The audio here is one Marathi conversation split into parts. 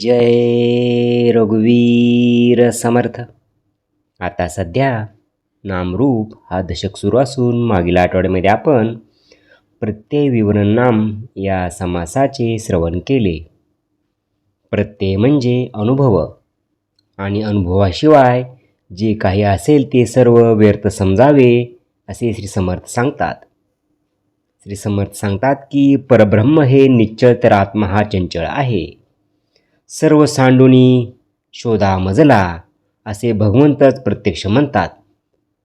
जय रघुवीर समर्थ. आता सध्या नामरूप हा दशक सुरू असून मागील आठवड्यामध्ये आपण प्रत्यय विवरण नाम या समासाचे श्रवण केले. प्रत्यय म्हणजे अनुभव आणि अनुभवाशिवाय जे काही असेल ते सर्व व्यर्थ समजावे असे श्री समर्थ सांगतात. श्री समर्थ सांगतात की परब्रह्म हे निश्चळ तर आत्मा हा चंचळ आहे. सर्व सांडुनी शोधा मजला असे भगवंतच प्रत्यक्ष म्हणतात.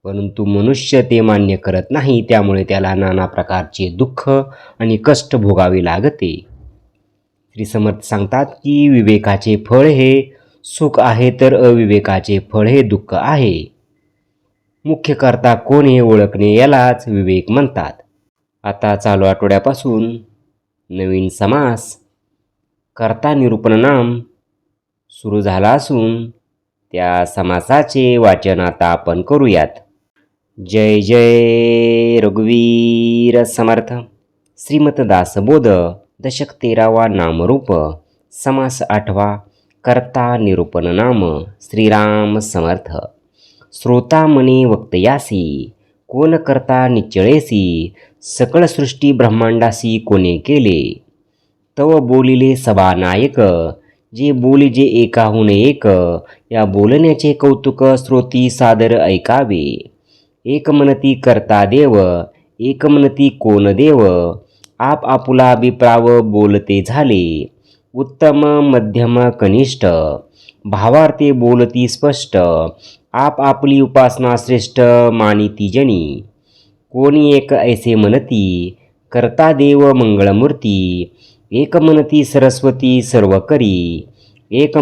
परंतु मनुष्य ते मान्य करत नाही त्यामुळे त्याला नाना प्रकारचे दुःख आणि कष्ट भोगावे लागते. श्री समर्थ सांगतात की विवेकाचे फळ हे सुख आहे तर अविवेकाचे फळ हे दुःख आहे. मुख्य करता कोण हे ओळखणे यालाच विवेक म्हणतात. आता चालू आठवड्यापासून नवीन समास. कर्ता निरूपण नाम सुरू झाला असून त्या समासाचे वाचन आता आपण करूयात. जय जय रघुवीर समर्थ. श्रीमतदासबोध दशक तेरावा नामरूप समास आठवा कर्ता निरूपण नाम श्रीराम समर्थ. श्रोता मनी वक्तयासी कोण करता निश्चळेसी सकळ सृष्टी ब्रह्मांडासी कोणे केले? तव बोलिले सभानायक जे बोलिजे एकाहून एक या बोलण्याचे कौतुक श्रोती सादर ऐकावे. एकमनती करता देव एकमनती कोण देव आप आपुला अभिप्राव बोलते झाले. उत्तम मध्यम कनिष्ठ भावार्थे बोलती स्पष्ट आप आपली उपासना श्रेष्ठ मानिती जनी. कोणी एक ऐसे म्हणती करता देव मंगळमूर्ती एक सरस्वती सर्व करी एक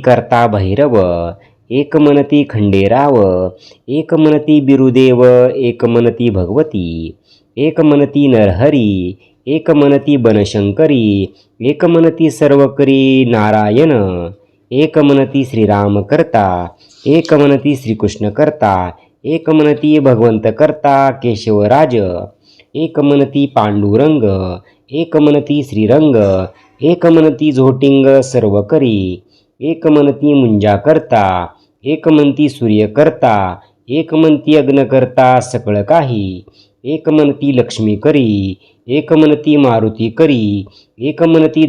करता भैरव एक खंडेराव एक बिरुदेव एक भगवती एक नरहरी एक बनशंकरी एक म्हणती सर्व करी नारायण एक श्रीराम करता एकमनती श्रीकृष्ण करता एकमनती भगवंत करता केशवराज एक पांडुरंग एक श्रीरंग एक झोटिंग सर्व करी एक म्हणती मुंजा करता एकमनती सूर्य करता एक अग्न करता सकळ काही एक लक्ष्मी करी एक मारुती करी एक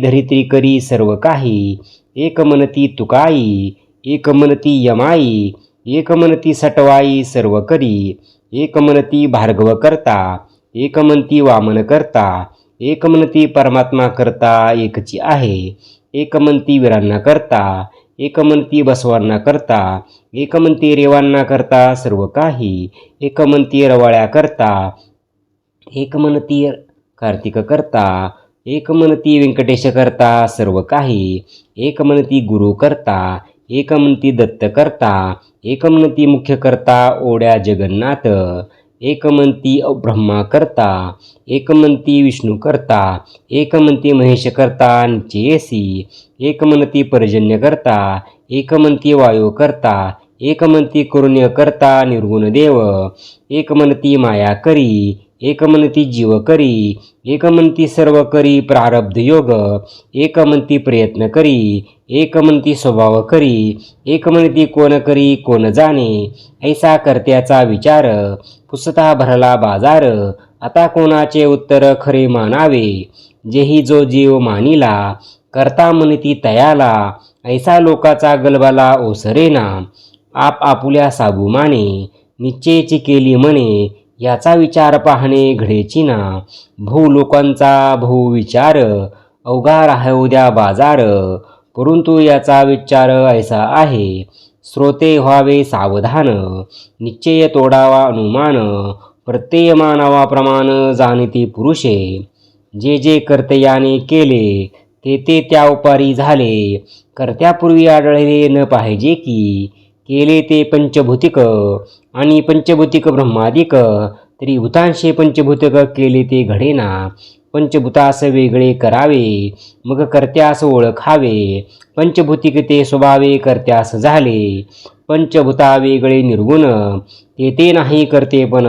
धरित्री करी सर्व काही एकमनती तुकाई एक यमाई एक सटवाई सर्व करी एक भार्गव करता एकमनती वामन करता एक म्हणती परमात्मा करता एकची आहे. एक म्हणती वीरांना करता एक म्हणती बसवांना करता एक म्हणती रेवांना करता सर्व काही एक म्हणती रवाळ्या करता एक म्हणती कार्तिक करता एक म्हणती व्यंकटेश करता सर्व काही एक म्हणती गुरु करता एक म्हणती दत्त करता एक म्हणती मुख्य करता ओढ्या जगन्नाथ एक म्हणती ब्रह्मा करता एक म्हणती विष्णू करता एक म्हणती महेश करता निचेसी एक म्हणती पर्जन्य करता एक म्हणती वायू करता एक म्हणती करुण्य करता निर्गुण देव एक म्हणती माया करी एक म्हणती जीव करी एक म्हणती सर्व करी प्रारब्ध योग एक म्हणती प्रयत्न करी एक म्हणती स्वभाव करी एक म्हणती कोण करी कोण जाणे ऐसा कर्त्याचा विचार पुसता भरला बाजार आता कोणाचे उत्तर खरे मानावे जेही जो जीव मानिला करता म्हणती तयाला ऐसा लोकाचा गलबाला ओसरेना आप आपुल्या साबू माने निश्चयची केली म्हणे याचा विचार पाहणे घडेची ना. भू लोकांचा भू विचार अवघा राहू द्या बाजार. परंतु याचा विचार ऐसा आहे श्रोते व्हावे सावधान. निश्चय तोडावा अनुमान प्रत्यय मानावा प्रमाण जाणते पुरुषे. जे जे कर्तयाने केले ते ते त्या उपारी झाले. कर्त्यापूर्वी आढळले न पाहिजे की केले ते पंचभूतिक आणि पंचभूतिक ब्रह्मादिक तरी भूतांशे पंचभूतक केले ते घडेना. पंचभूतास वेगळे करावे मग कर्त्यास ओळखावे. पंचभूतिक ते स्वभावे कर्त्यास झाले. पंचभूता वेगळे निर्गुण ते ते नाही करते पण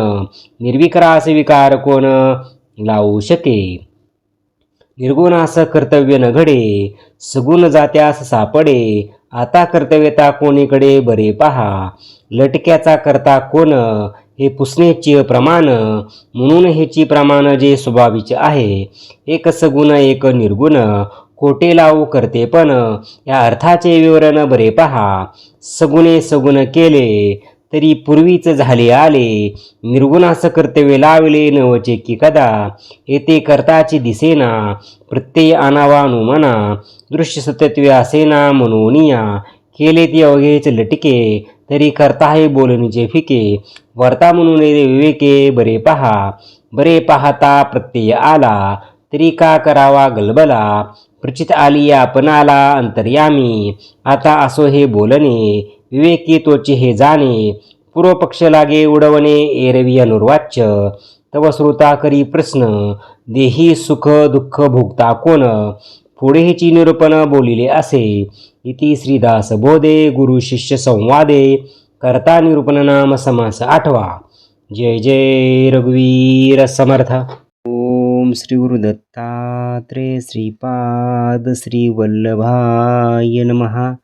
निर्विकारास विकार कोण लावू शके. निर्गुणास कर्तव्य न घडे सगुण जात्यास सापडे आता कर्तव्यता कोणीकडे? बरे पहा. लटक्याचा करता कोण? हे पुसण्याची प्रमाण. म्हणून हेची प्रमाण जे स्वभावीचे आहे. एक सगुण एक निर्गुण. कोटे लावू करते पण. या अर्थाचे विवरण बरे पहा. सगुणे सगुण केले. तरी पूर्वीच झाले आले. निर्गुणास कर्तव्य लावले नवचे की कदा? येते कर्ताची दिसेना प्रत्यय आणावा अनुमाना दृश्य सत्यत्वे असेना मनोनिया केले ती अवघेच लटके तरी करता हे बोलणीचे फिके. वर्ता म्हणून विवेके बरे पहा. बरे पाहता प्रत्यय आला तरी का करावा गलबला? प्रचित आली आपणाला अंतर्यामी. आता असो हे बोलणे विवेकी हे जाणे पूर्वपक्ष लागे उडवणे एरवी अनुर्वाच्य. तव श्रोता करी प्रश्न देही सुख दुःख भोगता कोण? पुढे हेची निरूपण बोलिले असे. इति श्रीदास बोधे गुरु शिष्य संवादे. करता निरूपण नाम समास आठवा. जय जय रघुवीर समर्थ. ओम श्री गुरुदत्तात्रे श्रीपाद श्री वल्लभाय नमः.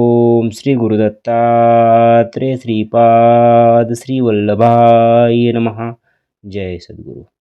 श्री गुरुदत्तात्रे श्रीपाद श्रीवल्लभाय नमः। जय सद्गुरु।